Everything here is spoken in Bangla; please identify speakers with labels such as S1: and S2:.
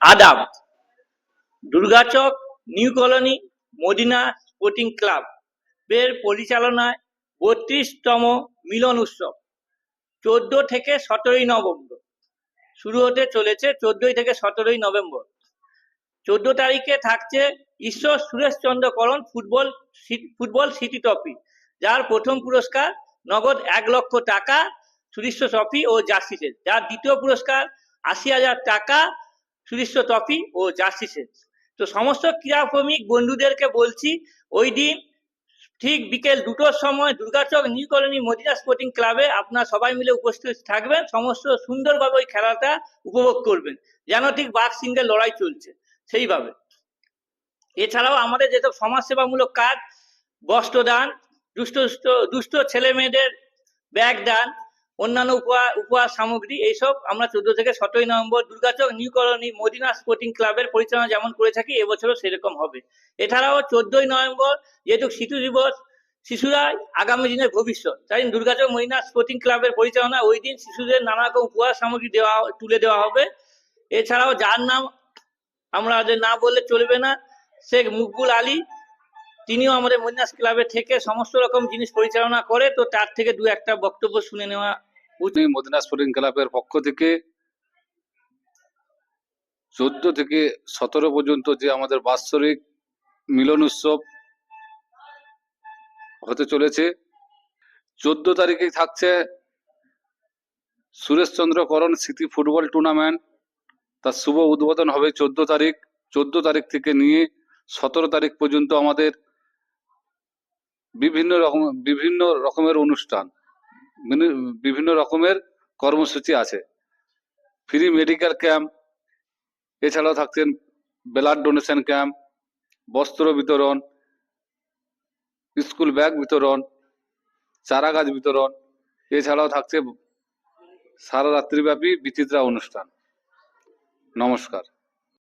S1: আদাব, Durgachak, new colony, Madina sporting club এর পরিচালনায় বত্রিশতম মিলন উৎসব, চোদ্দ থেকে সতেরোই নভেম্বর। শুরু হতে চলেছে চোদ্দই থেকে সতেরোই নভেম্বর। চোদ্দ তারিখে থাকছে ঈশ্বর Sureshchandra Karan football football city trophy, যার প্রথম পুরস্কার নগদ এক লক্ষ টাকা সুদৃশ্য ট্রফি ও জার্সি সেট যার দ্বিতীয় পুরস্কার আশি হাজার টাকা সুদৃশ্য ট্রফি ও জার্সি সেট। তো সমস্ত ক্রীড়াপ্রেমিক বন্ধুদেরকে বলছি, ওই দিন ঠিক বিকেল দুটোর সময় Durgachak new colony Madina sporting ক্লাবে আপনারা সবাই মিলে উপস্থিত থাকবেন, সমস্ত সুন্দরভাবে ওই খেলাটা উপভোগ করবেন, যেন ঠিক বাঘ সিংহের লড়াই চলছে, সেইভাবে। এছাড়াও আমাদের যেসব সমাজসেবামূলক কাজ, বস্ত্রদান, দুষ্ট দুষ্ট ছেলে মেয়েদের ব্যাগ দান অন্যান্য উপহার উপহার সামগ্রী এইসব আমরা চোদ্দ থেকে সতেরোই November Durgachak new colony Madina sporting ক্লাবের পরিচালনা যেমন করে থাকি, এবছরও সেরকম হবে। এছাড়াও চোদ্দই নভেম্বর যেহেতু শিশু দিবস, শিশুরা আগামী দিনের ভবিষ্যৎ, তাই দুর্গাচক মদিনা স্পোর্টিং ক্লাবের পরিচালনা ওই দিন শিশুদের নানা রকম উপহার সামগ্রী দেওয়া, তুলে দেওয়া হবে। এছাড়াও যার নাম আমরা না বললে চলবে না, শেখ মুকবুল আলী, তিনিও আমাদের মদিনাস ক্লাবে থেকে সমস্ত রকম জিনিস পরিচালনা করে, তো তার থেকে দু একটা বক্তব্য শুনে নেওয়া
S2: উনি মদিনা স্পোর্টিং ক্লাবের পক্ষ থেকে চোদ্দ থেকে সতেরো পর্যন্ত যে আমাদের বাৎসরিক মিলন উৎসব হতে চলেছে। চোদ্দ তারিখে থাকছে সুরেশচন্দ্র করণ স্মৃতি ফুটবল টুর্নামেন্ট। তার শুভ উদ্বোধন হবে চোদ্দ তারিখ। চোদ্দ তারিখ থেকে নিয়ে সতেরো তারিখ পর্যন্ত আমাদের বিভিন্ন রকম, বিভিন্ন রকমের অনুষ্ঠান। বিভিন্ন রকমের কর্মসূচি আছে। ফ্রি মেডিকেল ক্যাম্প এছাড়াও থাকছেন ব্লাড ডোনেশন ক্যাম্প বস্ত্র বিতরণ স্কুল ব্যাগ বিতরণ চারা গাছ বিতরণ, এছাড়াও থাকছে সারা রাত্রিব্যাপী বিচিত্রা অনুষ্ঠান। নমস্কার।